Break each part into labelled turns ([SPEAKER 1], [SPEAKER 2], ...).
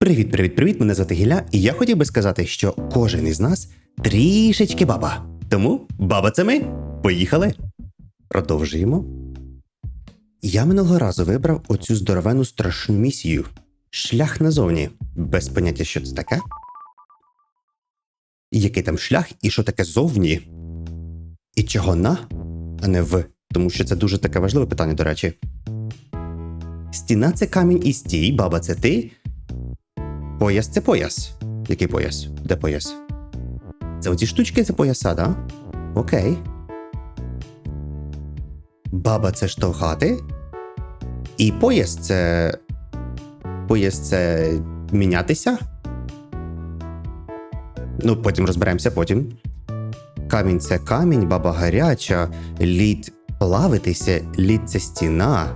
[SPEAKER 1] Привіт, привіт, привіт! Мене звати Гіля, і я хотів би сказати, що кожен із нас трішечки баба. Тому баба це ми. Поїхали. Продовжуємо. Я минулого разу вибрав оцю здоровену страшну місію. Шлях назовні. Без поняття, що це таке. Який там шлях і що таке зовні? І чого на, а не в. Тому що це дуже таке важливе питання, до речі. Стіна це камінь і стій, баба це ти. Пояс це пояс. Який пояс? Де пояс? Це оці штучки це пояса, да? Окей. Баба це штовхати. І пояс це. Пояс це мінятися. Ну, потім розберемося потім. Камінь це камінь, баба гаряча, лід плавитися, лід це стіна,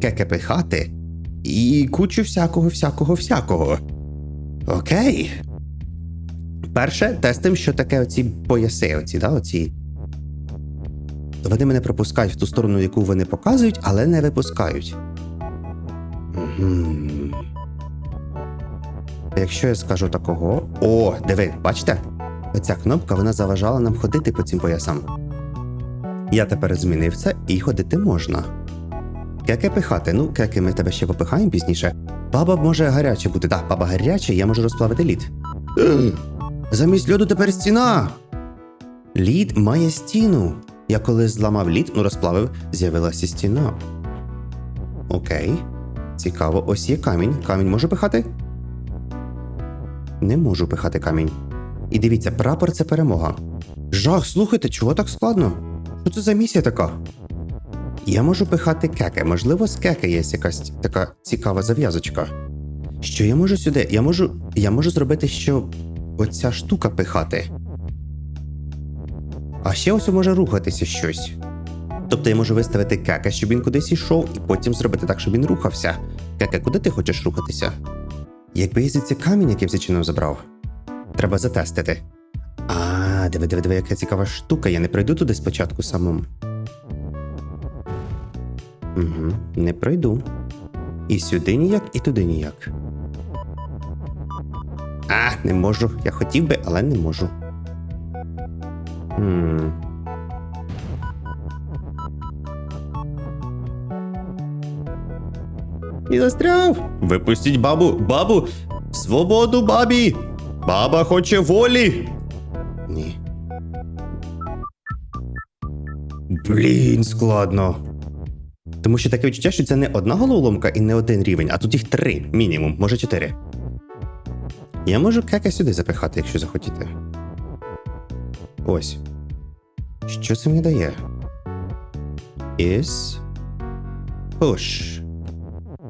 [SPEAKER 1] кеке пихати і кучу всякого, всякого, всякого. Окей. Перше, тестим, що таке оці пояси, оці, да, оці. Вони мене пропускають в ту сторону, яку вони показують, але не випускають. Угу. Якщо я скажу такого. О, диви, бачите? Оця кнопка вона заважала нам ходити по цим поясам. Я тепер змінив це і ходити можна. Кеке пихати, ну кеки ми тебе ще попихаємо пізніше. Баба може гаряче бути. Так, баба гаряча, я можу розплавити лід. Замість льоду тепер стіна. Лід має стіну. Я коли зламав лід, ну розплавив, з'явилася стіна. Окей. Цікаво, ось є камінь. Камінь можу пихати? Не можу пихати камінь. І дивіться, прапор це перемога. Жах, слухайте, чого так складно? Що це за місія така? Я можу пихати кеки. Можливо, з кеки є якась така цікава зав'язочка. Що я можу сюди? Я можу. Я можу зробити, що оця штука пихати. А ще ось може рухатися щось. Тобто я можу виставити кека, щоб він кудись йшов, і потім зробити так, щоб він рухався. Кеке, куди ти хочеш рухатися? Якби я звідси камінь, який зачинив забрав, треба затестити. А, диви, диви, диви, яка цікава штука. Я не пройду туди спочатку самому. Угу, не пройду. І сюди ніяк, і туди ніяк. А, не можу. Я хотів би, але не можу. Хм. І застряв. Випустіть бабу, бабу! Свободу бабі! Баба хоче волі. Ні. Блін, складно. Тому що таке відчуття, що це не одна головоломка і не один рівень, а тут їх три, мінімум, може чотири. Я можу кека сюди запихати, якщо захотіти. Ось. Що це мені дає? Is push.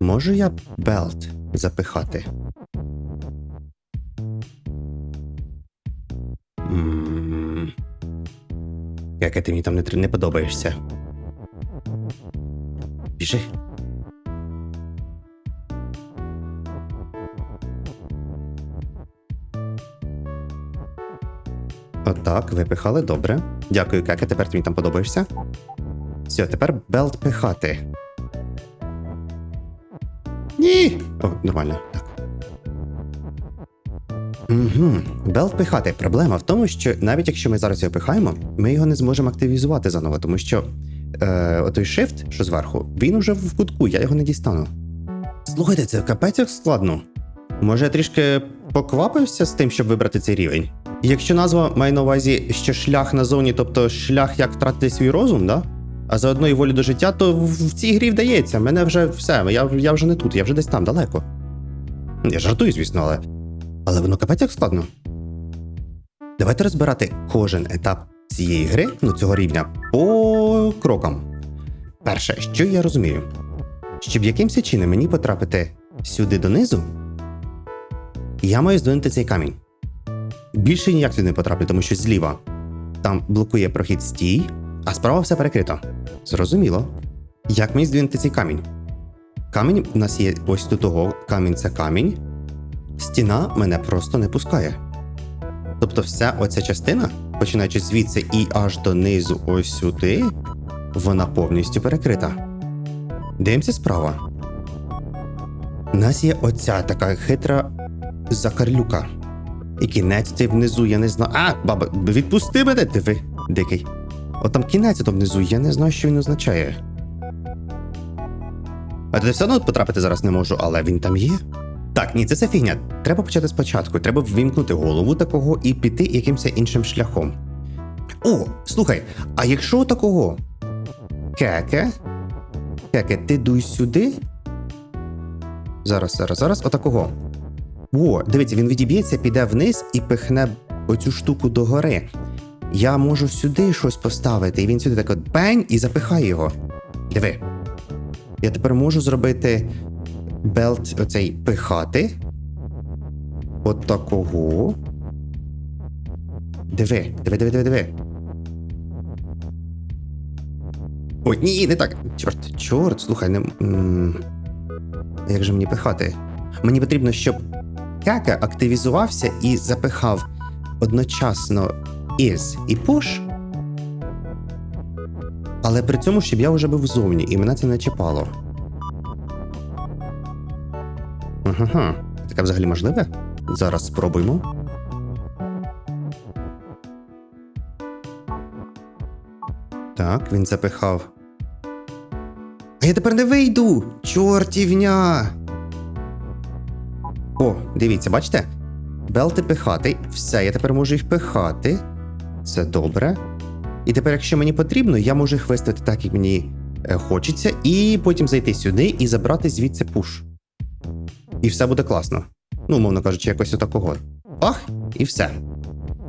[SPEAKER 1] Можу я belt запихати? Яке ти мені там не, не подобаєшся. Біжи. Отак, випихали, добре. Дякую, Кеке, тепер мені там подобаєшся. Все, тепер белт пихати. Ні! О, нормально, так. Угу. Белт пихати. Проблема в тому, що навіть якщо ми зараз його пихаємо, ми його не зможемо активізувати заново, тому що е, отой shift, що зверху, він уже в кутку, я його не дістану. Слухайте, це капець як складно. Може, я трішки поквапився з тим, щоб вибрати цей рівень? Якщо назва має на увазі ще шлях назовні, тобто шлях, як втратити свій розум, да? а заодно і волю до життя, то в цій грі вдається. Мене вже все, я, я вже не тут, я вже десь там далеко. Я жартую, звісно, але. Але воно капець як складно. Давайте розбирати кожен етап цієї гри, ну цього рівня, по крокам. Перше, що я розумію, щоб якимось чином мені потрапити сюди донизу, я маю здвинути цей камінь. Більше ніяк сюди не потраплю, тому що зліва там блокує прохід стій, а справа все перекрито. Зрозуміло. Як мені здвинути цей камінь? Камінь у нас є ось тут того, камінь це камінь. Стіна мене просто не пускає. Тобто, вся оця частина, починаючи звідси і аж донизу ось сюди, вона повністю перекрита. Дивимося справа. У нас є оця така хитра закарлюка. І кінець ти внизу, я не знаю. А, баба, відпусти мене, диви, дикий. От там кінець то внизу, я не знаю, що він означає. А туди все одно потрапити зараз не можу, але він там є. Так, ні, це все фігня. Треба почати спочатку. Треба ввімкнути голову такого і піти якимось іншим шляхом. О, слухай, а якщо такого? Кеке? Кеке, ти дуй сюди. Зараз, зараз, зараз, отакого. О, дивіться, він відіб'ється, піде вниз і пихне оцю штуку догори. Я можу сюди щось поставити, і він сюди так от бень і запихає його. Диви. Я тепер можу зробити белт оцей пихати. От такого. Диви, диви, диви, диви, диви. Ой, ні, не так. Чорт, чорт, слухай, не. м, Як же мені пихати? Мені потрібно, щоб Кака активізувався і запихав одночасно is і push. Але при цьому, щоб я вже був зовні, і мене це не чіпало. Ага, таке взагалі можливе? Зараз спробуємо. Так, він запихав. А я тепер не вийду! Чортівня! О, дивіться, бачите? Белти пихати. Все, я тепер можу їх пихати. Це добре. І тепер, якщо мені потрібно, я можу їх виставити так, як мені е, хочеться, і потім зайти сюди і забрати звідси пуш. І все буде класно. Ну, умовно кажучи, якось отакого. Ах, і все.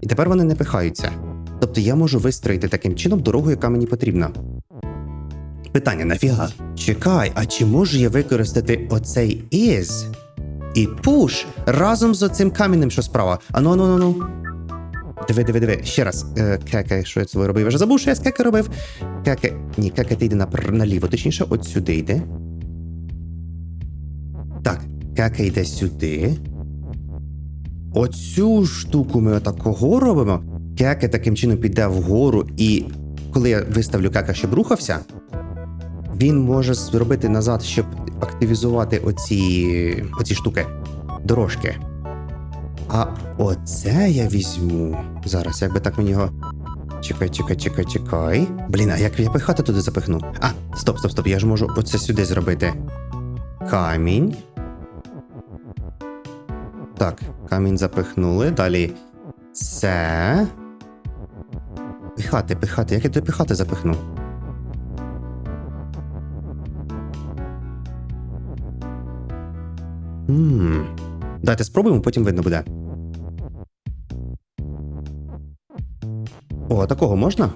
[SPEAKER 1] І тепер вони не пихаються. Тобто я можу вистроїти таким чином дорогу, яка мені потрібна. Питання нафіга? Чекай, а чи можу я використати оцей is і push разом з оцим камінним, що справа? Ану, ану, ану, ану. Диви, диви, диви. Ще раз. Е, кеке, що я це робив? Я вже забув, що я з кеке робив. Кеке. Ні, кеке, ти йди напр- наліво, точніше, от сюди йди. Так, кеке йде сюди. Оцю штуку ми отакого робимо. Кеке таким чином піде вгору, і коли я виставлю кека, щоб рухався, він може зробити назад, щоб активізувати оці, оці штуки, дорожки. А оце я візьму. Зараз, якби так мені його. Чекай, чекай, чекай, чекай. Блін, а як я пихати туди запихну? А, стоп, стоп, стоп, я ж можу оце сюди зробити. Камінь. Так, камінь запихнули. Далі це. Пихати, пихати. Як я туди пихати запихну? Ммм. Дайте спробуємо, потім видно буде. О, такого можна?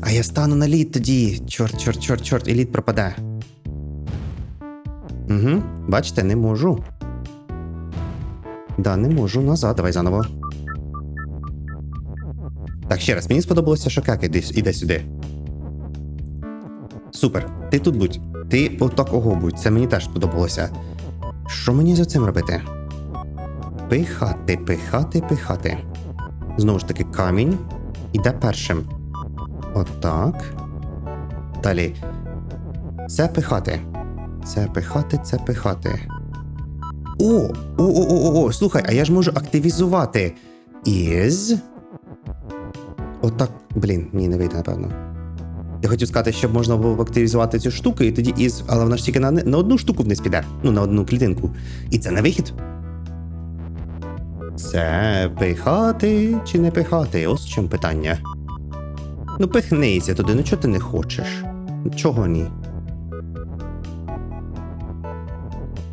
[SPEAKER 1] А я стану на лід тоді. Чорт, чорт, чорт, чорт, і лід пропаде. Угу, бачите, не можу. Да, не можу. Назад, давай заново. Так, ще раз, мені сподобалося, що как іде, іде сюди. Супер, ти тут будь. Ти отакого будь. Це мені теж сподобалося. Що мені за цим робити? Пихати, пихати, пихати. Знову ж таки, камінь іде першим. Отак. Далі. Це пихати. Це пихати, це пихати. О! О, о, о, о, о, слухай, а я ж можу активізувати. Із. Отак. Блін, ні, не вийде, напевно. Я хотів сказати, щоб можна було активізувати цю штуку, і тоді із. Але вона ж тільки на, на одну штуку вниз піде. Ну, на одну клітинку. І це не вихід. Це пихати чи не пихати? Ось в чому питання. Ну, пихнися туди, ну чого ти не хочеш? Чого ні?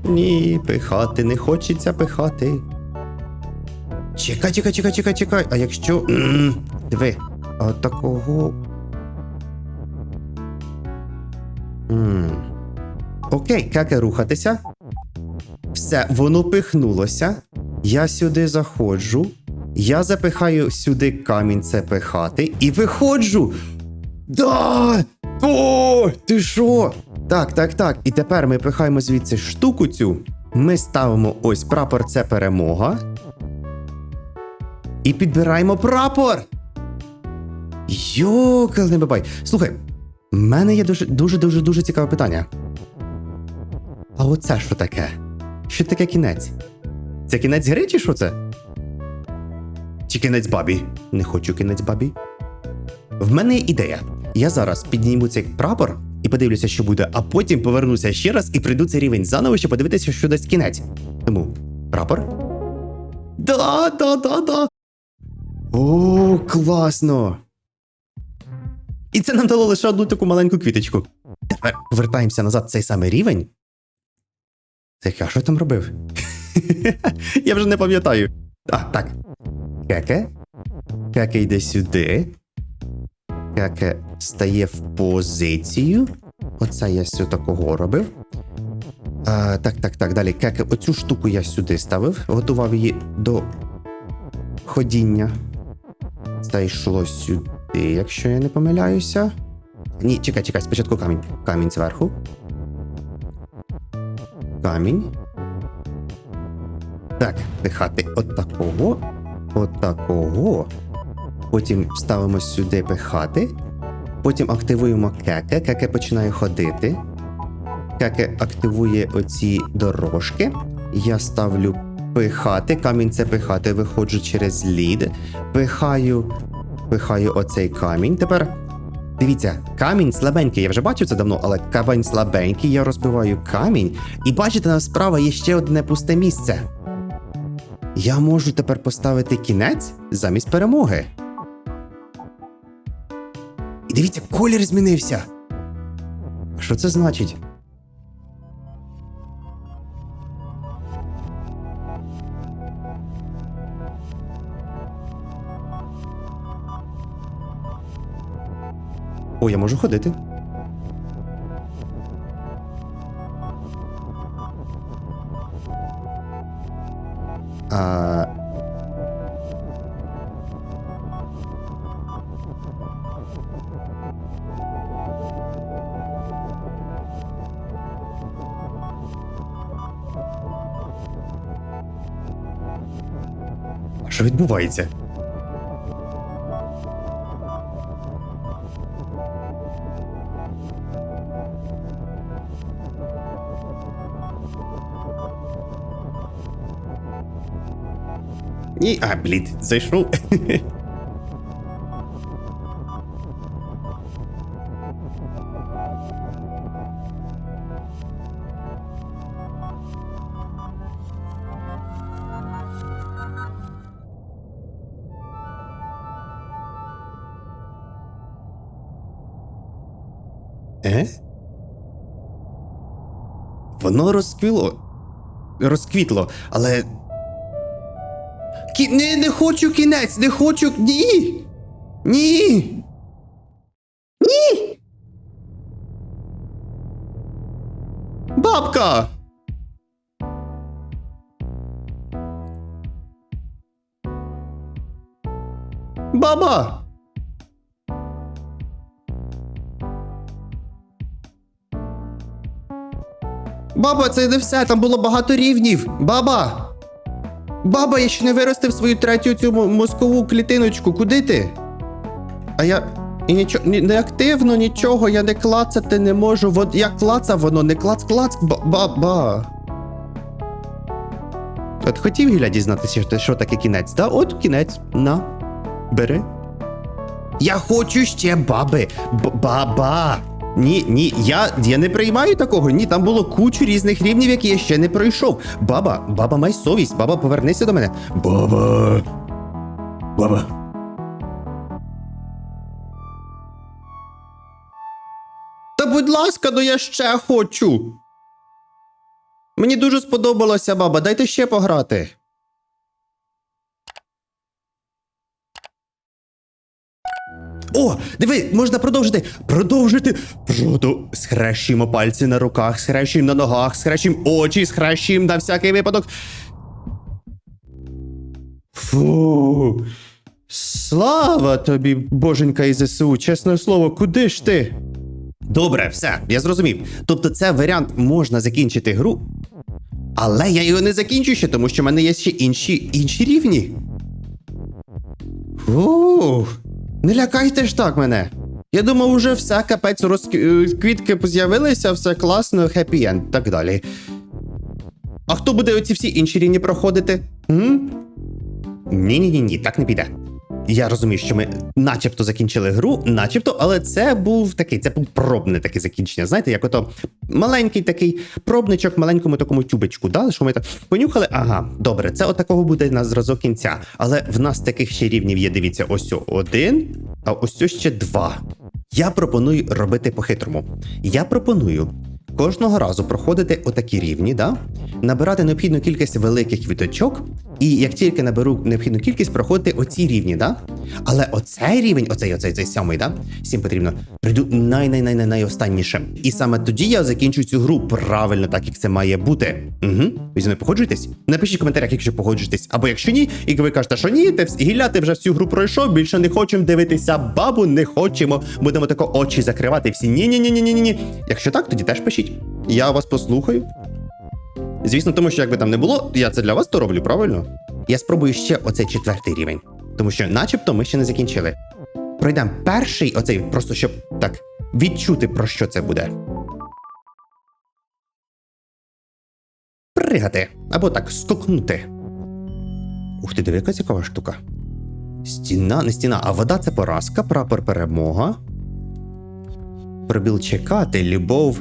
[SPEAKER 1] Ні, пихати не хочеться пихати. Чекай, чекай, чекай, чекай, чекай. А якщо. М, Диви, а такого. М. Окей, як рухатися? Все, воно пихнулося. Я сюди заходжу. Я запихаю сюди камінь це пихати і виходжу. Да! О, ти що? Так, так, так. І тепер ми пихаємо звідси штуку цю. Ми ставимо ось прапор це перемога. І підбираємо прапор. Йокал не бабай. Слухай, в мене є дуже дуже цікаве питання. А оце що таке? Що таке кінець? Це кінець гри чи що це? Чи кінець бабі? Не хочу кінець бабі. В мене є ідея. Я зараз підніму цей прапор подивлюся, що буде, а потім повернуся ще раз і прийду цей рівень заново, щоб подивитися, що дасть кінець. Тому прапор. Да, да, да, да. О, класно. І це нам дало лише одну таку маленьку квіточку. Тепер повертаємося назад в цей самий рівень. Так, а що я там робив? я вже не пам'ятаю. А, так. Кеке. Кеке йде сюди. Кеке стає в позицію. Оце я сю такого робив. А, так, так, так. Далі. Кеке, оцю штуку я сюди ставив, готував її до ходіння. Це йшло сюди, якщо я не помиляюся. Ні, чекай, чекай, спочатку камінь. Камінь зверху. Камінь. Так, пихати отакого. Отакого. Потім ставимо сюди пихати. Потім активуємо кеке. Кеке починає ходити. Кеке активує оці дорожки. Я ставлю пихати. Камінь це пихати. Виходжу через лід. Пихаю. Пихаю оцей камінь. Тепер Дивіться, камінь слабенький, я вже бачив це давно, але камінь слабенький, я розбиваю камінь, і бачите, там справа є ще одне пусте місце. Я можу тепер поставити кінець замість перемоги. І дивіться, колір змінився. Що це значить? О, я можу ходити. А... Що відбувається? Ні, а, блід, зайшов. Е? Воно розквіло. Розквітло, але Кі... Не, не хочу кінець, не хочу. Ні. Ні. Ні. Бабка. Баба. Баба, це не все, там було багато рівнів. Баба. Баба, я ще не виростив свою третю цю мозкову клітиночку. Куди ти? А я. І нічого ні, не активно нічого, я не клацати не можу. От я клацав воно, не клац клац ба- баба. От хотів Гіля дізнатися, що, що таке кінець, та от кінець. На. Бери. Я хочу ще баби. Б- баба. Ні, ні, я, я не приймаю такого. Ні, там було кучу різних рівнів, які я ще не пройшов. Баба, баба, май совість, баба, повернися до мене. Баба. Баба. Та будь ласка, ну я ще хочу. Мені дуже сподобалося, баба. Дайте ще пограти. О, диви, можна продовжити. Продовжити. Проду. Схрещуємо пальці на руках, схрещуємо на ногах, схрещуємо очі, схрещуємо на всякий випадок. Фу. Слава тобі, боженька із ЗСУ, чесне слово, куди ж ти? Добре, все, я зрозумів. Тобто, це варіант можна закінчити гру, але я його не закінчу ще, тому що в мене є ще інші, інші рівні. Фух, не лякайте ж так мене. Я думав, уже все, капець, роз... е, квітки з'явилися, все класно, хеппі енд, так далі. А хто буде оці всі інші рівні проходити? Ні-ні-ні, ні, так не піде. Я розумію, що ми начебто закінчили гру, начебто, але це був такий, це був пробне таке закінчення. Знаєте, як ото маленький такий пробничок, маленькому такому тюбичку, да? що ми так понюхали. Ага, добре, це отакого буде на зразок кінця. Але в нас таких ще рівнів є, дивіться, ось один, а ось ще два. Я пропоную робити по-хитрому. Я пропоную кожного разу проходити отакі рівні, да? набирати необхідну кількість великих квіточок, і як тільки наберу необхідну кількість, проходити оці рівні, да? Але оцей рівень, оцей, оцей, цей сьомий, да? всім потрібно, прийду най най най най найостанніше. І саме тоді я закінчу цю гру правильно, так як це має бути. Угу. Ви зі мною погоджуєтесь? Напишіть в коментарях, якщо погоджуєтесь. Або якщо ні, і ви кажете, що ні, ти Гілля, ти вже всю гру пройшов, більше не хочемо дивитися бабу, не хочемо. Будемо тако очі закривати. Всі ні, ні, ні, ні, ні, ні. Якщо так, тоді теж пишіть. Я вас послухаю. Звісно, тому що якби там не було, я це для вас то роблю, правильно? Я спробую ще оцей четвертий рівень, тому що, начебто, ми ще не закінчили. Пройдемо перший, оцей, просто щоб так відчути, про що це буде. Пригати або так скокнути. Ух ти, диви, яка цікава штука. Стіна, не стіна, а вода це поразка, прапор перемога. Пробіл чекати, любов.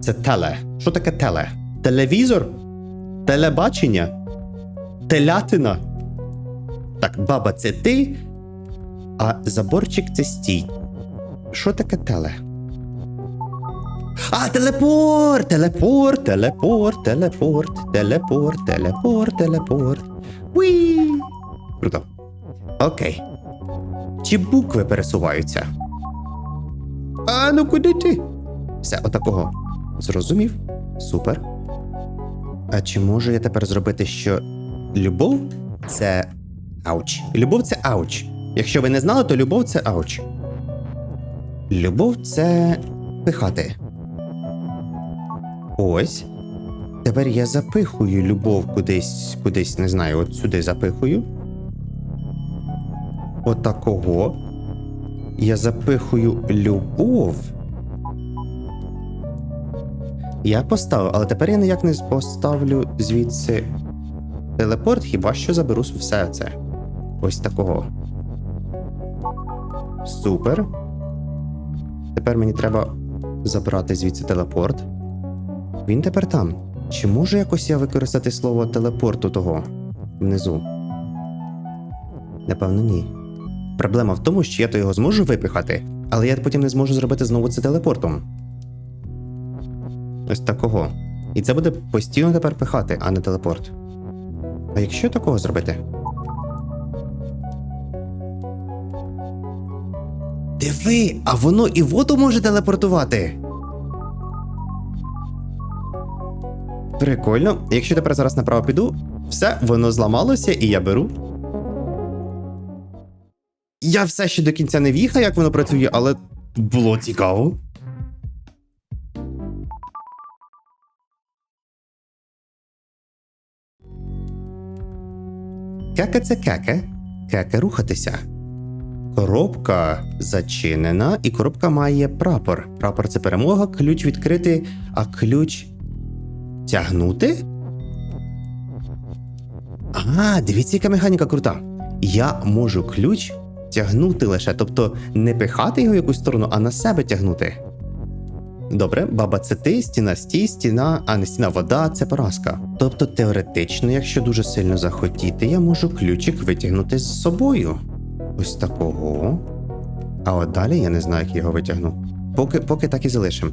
[SPEAKER 1] Це теле. Що таке теле? Телевізор? Телебачення? Телятина? Так, баба, це ти, а заборчик це стій. Що таке теле? А, телепорт! Телепорт, телепорт, телепорт, телепорт, телепорт, телепорт. Уі! Круто. Окей. Чи букви пересуваються? А ну куди ти? Все, отакого. Зрозумів? Супер. А чи можу я тепер зробити, що любов це ауч. Любов це ауч. Якщо ви не знали, то любов це ауч. Любов це пихати. Ось. Тепер я запихую любов кудись, кудись, не знаю, от сюди запихую. Отакого. Я запихую любов. Я поставив, але тепер я ніяк не поставлю звідси телепорт, хіба що заберу все це. Ось такого. Супер. Тепер мені треба забрати звідси телепорт. Він тепер там. Чи можу якось я використати слово телепорту того внизу? Напевно, ні. Проблема в тому, що я то його зможу випихати, але я потім не зможу зробити знову це телепортом. Ось такого. І це буде постійно тепер пихати, а не телепорт. А якщо такого зробити? Диви, а воно і воду може телепортувати. Прикольно. Якщо тепер зараз направо піду, все, воно зламалося, і я беру. Я все ще до кінця не в'їхав, як воно працює, але було цікаво. Кека це кеке, кеке рухатися. Коробка зачинена, і коробка має прапор. Прапор це перемога, ключ відкрити, а ключ тягнути. А, дивіться, яка механіка крута. Я можу ключ тягнути лише, тобто не пихати його в якусь сторону, а на себе тягнути. Добре, баба це ти, стіна стій, стіна, а не стіна вода це поразка. Тобто, теоретично, якщо дуже сильно захотіти, я можу ключик витягнути з собою. Ось такого. А от далі я не знаю, як його витягну. Поки, поки так і залишим.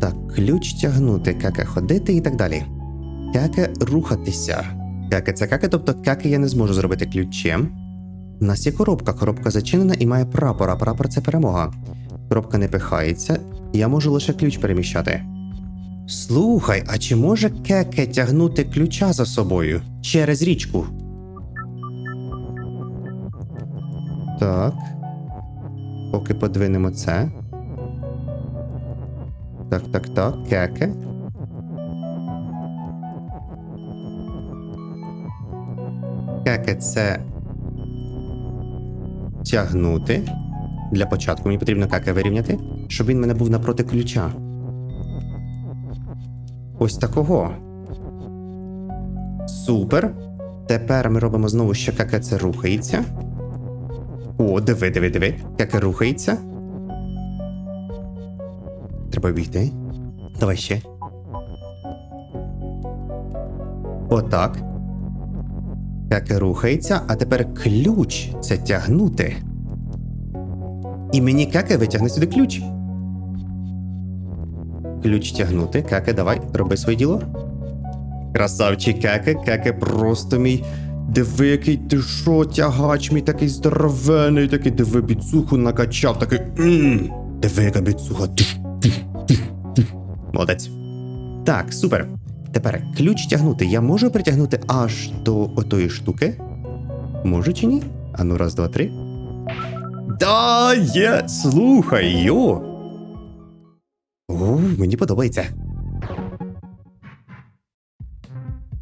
[SPEAKER 1] Так, ключ тягнути, каке ходити і так далі. Каке рухатися. Каке це каке, тобто каке я не зможу зробити ключем. У нас є коробка. Коробка зачинена і має прапор, а прапор це перемога. Коробка не пихається, я можу лише ключ переміщати. Слухай, а чи може кеке тягнути ключа за собою через річку? Так. Поки подвинемо це. Так, так, так, кеке. Кеке це. тягнути. Для початку мені потрібно каке вирівняти, щоб він мене був напроти ключа. Ось такого. Супер. Тепер ми робимо знову, що каке це рухається. О, диви, диви, диви. Каке рухається. Треба обійти. Давай ще. Отак. Каке рухається, а тепер ключ це тягнути. І мені каке витягне сюди ключ. Ключ тягнути. Каке, давай, роби своє діло. Красавчик каке, каке просто мій. Диви, який ти що, тягач мій такий здоровений, такий диви біцуху накачав, такий. Мм, диви, яка біцуха. Молодець. Так, супер. Тепер ключ тягнути. Я можу притягнути аж до отої штуки? Можу чи ні? Ану, раз, два, три. Да, є! Слухай, йо! О, мені подобається.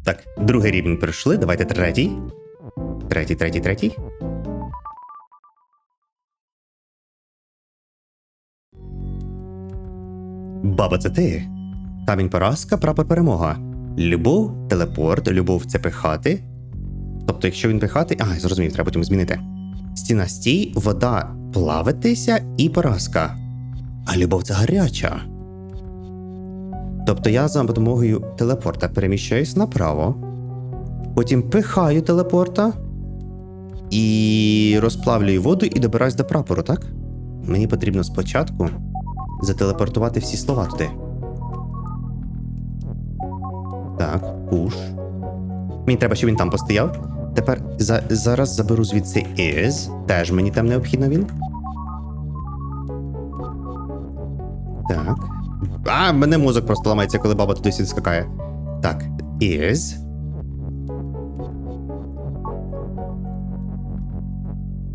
[SPEAKER 1] Так, другий рівень пройшли. Давайте третій. Третій, третій, третій. Баба, це ти. Камінь поразка, прапор перемога. Любов, телепорт, любов це пихати. Тобто, якщо він пихати. А, зрозумів, треба потім змінити. Стіна стій, вода плавитися і поразка. А любов це гаряча. Тобто я за допомогою телепорта переміщаюсь направо, потім пихаю телепорта і розплавлюю воду і добираюсь до прапору, так? Мені потрібно спочатку зателепортувати всі слова туди. Так, пуш. Мені треба, щоб він там постояв. Тепер за, зараз заберу звідси is. Теж мені там необхідно він. Так. А, мене мозок просто ламається, коли баба туди скакає. Так, is.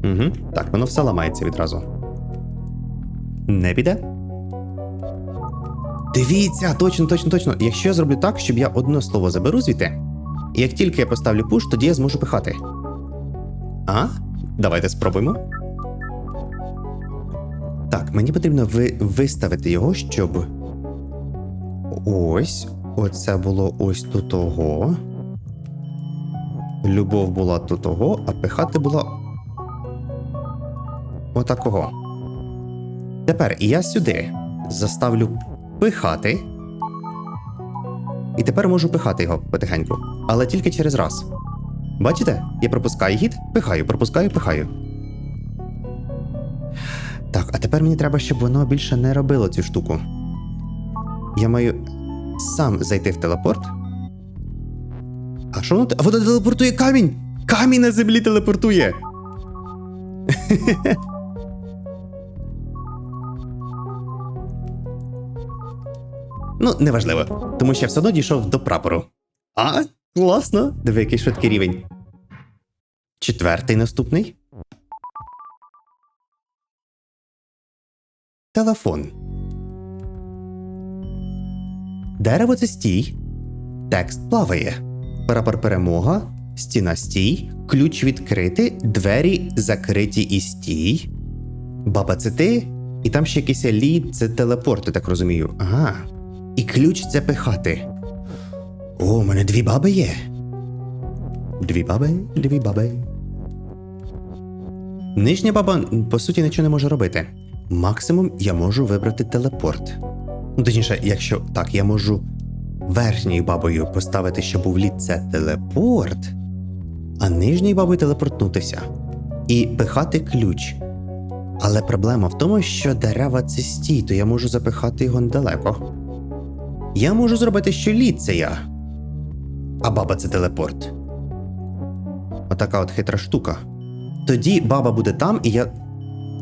[SPEAKER 1] Угу. Так, воно все ламається відразу. Не піде? Дивіться, точно, точно, точно. Якщо я зроблю так, щоб я одне слово заберу звідти, і як тільки я поставлю пуш, тоді я зможу пихати. А? Давайте спробуємо. Так, мені потрібно ви... виставити його, щоб. Ось. Оце було ось тут того. Любов була тут того, а пихати була. Отакого. Тепер я сюди заставлю пихати. І тепер можу пихати його потихеньку, але тільки через раз. Бачите? Я пропускаю хід, пихаю, пропускаю, пихаю. Так, а тепер мені треба, щоб воно більше не робило цю штуку. Я маю сам зайти в телепорт. А що воно? А телепортує камінь! Камінь на землі телепортує! Ну, неважливо, тому що я все одно дійшов до прапору. А, класно! Диви, який швидкий рівень. Четвертий наступний. Телефон. Дерево це стій. Текст плаває. Прапор перемога. Стіна стій. Ключ відкрити. Двері закриті і стій. Баба це ти. І там ще якийсь лід, це телепорт, так розумію. Ага. І ключ це пихати. О, у мене дві баби є. Дві баби, дві баби. Нижня баба, по суті, нічого не може робити. Максимум я можу вибрати телепорт. Ну, точніше, якщо так, я можу верхньою бабою поставити, щоб був лід це телепорт, а нижньою бабою телепортнутися і пихати ключ. Але проблема в тому, що дерева це стій, то я можу запихати його недалеко. Я можу зробити, що лід це я, а баба це телепорт. Отака от хитра штука. Тоді баба буде там, і я.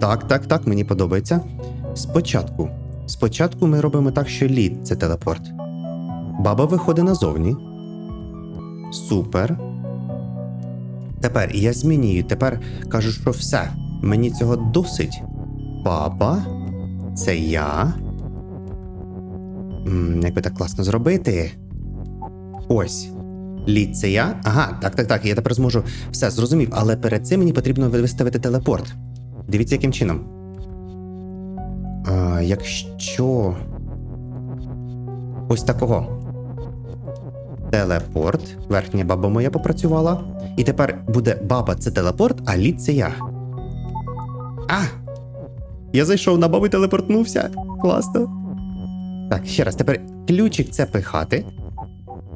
[SPEAKER 1] Так, так, так, мені подобається. Спочатку. Спочатку ми робимо так, що лід це телепорт. Баба виходить назовні. Супер. Тепер я змінюю. Тепер кажу, що все. Мені цього досить. Баба. Це я. М, як би так класно зробити. Ось. Лід це я. Ага, так, так, так. Я тепер зможу. Все зрозумів, але перед цим мені потрібно виставити телепорт. Дивіться, яким чином. А, якщо. Ось такого. Телепорт. Верхня баба моя попрацювала. І тепер буде баба це телепорт, а лід це я. А! Я зайшов на бабу і телепортнувся. Класно. Так, ще раз, тепер ключик це пихати.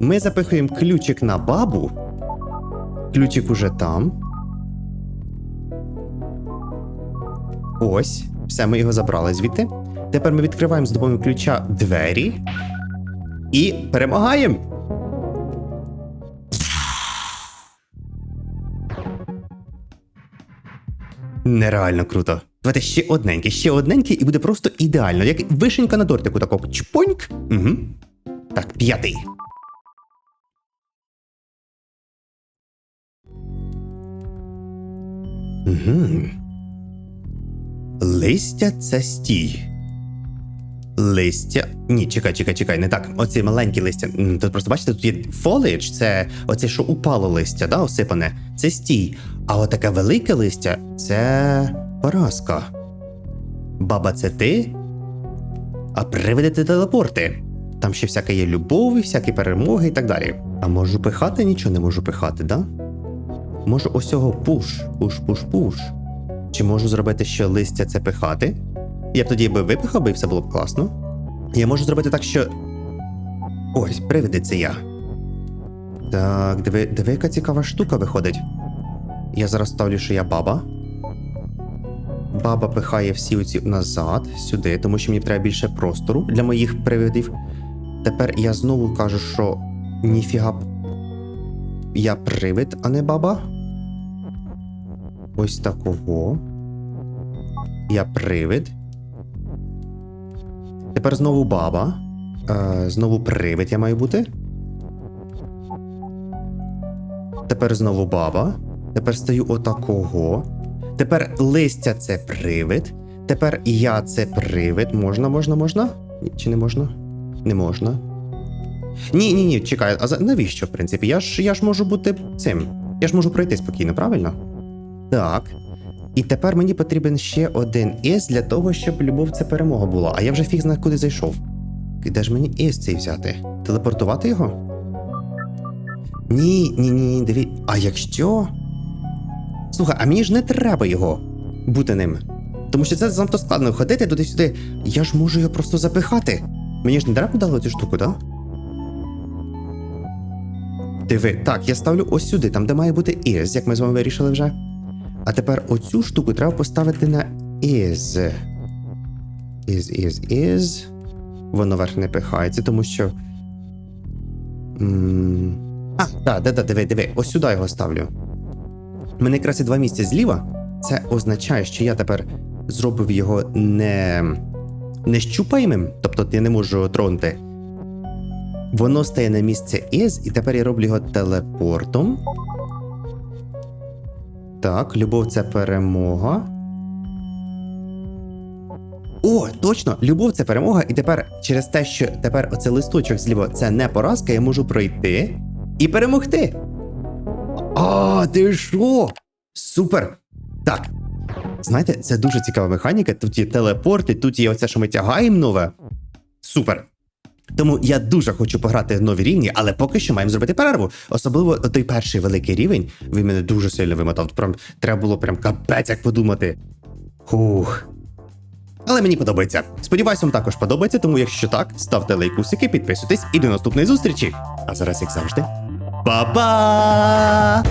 [SPEAKER 1] Ми запихуємо ключик на бабу. Ключик уже там. Ось. Все, ми його забрали звідти. Тепер ми відкриваємо з допомогою ключа двері. І перемагаємо. Нереально круто. Давайте ще одненьке, ще одненьке, і буде просто ідеально, як вишенька на тортику такого чпоньк. Угу. Так, п'ятий. Угу. Листя це стій. Листя. Ні, чекай, чекай, чекай, не так. Оці маленькі листя. Тут просто бачите, тут є фоліч, це оце, що упало листя, да, осипане. Це стій. А отаке велике листя це поразка. Баба, це ти? А привиди ти телепорти. Там ще всяка є любов, і всякі перемоги і так далі. А можу пихати? Нічого не можу пихати, да? Можу ось цього пуш, пуш, пуш, пуш. Чи можу зробити ще листя це пихати? Я б тоді би випихав би і все було б класно. Я можу зробити так, що. Ось, привиди це я. Так, диви, диви, яка цікава штука виходить. Я зараз ставлю, що я баба. Баба пихає всі оці назад, сюди, тому що мені треба більше простору для моїх привидів. Тепер я знову кажу, що ніфіга. Я привид, а не баба. Ось такого. Я привид. Тепер знову баба. Е, знову привид я маю бути. Тепер знову баба. Тепер стаю отакого. Тепер листя це привид. Тепер я це привид. Можна, можна, можна? Чи не можна? Не можна. Ні, ні, ні, чекай, а навіщо, в принципі? Я ж, я ж можу бути цим. Я ж можу пройти спокійно, правильно? Так. І тепер мені потрібен ще один із для того, щоб любов це перемога була. А я вже фіг знає, куди зайшов. Де ж мені із цей взяти? Телепортувати його? Ні, ні, ні, ні, диві. А якщо. Слухай, а мені ж не треба його бути ним. Тому що це занадто складно ходити туди-сюди. Я ж можу його просто запихати. Мені ж не треба дало цю штуку, так? Диви, так, я ставлю ось сюди, там, де має бути is, як ми з вами вирішили вже. А тепер оцю штуку треба поставити на is. Is, is, is. Воно верх не пихається, тому що. А, так, да, да, диви, диви, ось сюди його ставлю. Мене якраз і два місця зліва. Це означає, що я тепер зробив його не, не щупаємим, тобто я не можу тронути. Воно стає на місце is, і тепер я роблю його телепортом. Так, любов це перемога. О, точно! Любов це перемога, і тепер через те, що тепер оце листочок зліва це не поразка, я можу пройти і перемогти. А, ти що? Супер! Так. Знаєте, це дуже цікава механіка. Тут є телепорти, тут є оце, що ми тягаємо нове. Супер. Тому я дуже хочу пограти в нові рівні, але поки що маємо зробити перерву. Особливо той перший великий рівень, він мене дуже сильно вимотав. Прям треба було прям капець як подумати. Хух. Але мені подобається. Сподіваюсь, вам також подобається, тому якщо так, ставте лайкусики, підписуйтесь і до наступної зустрічі. А зараз, як завжди, па-па!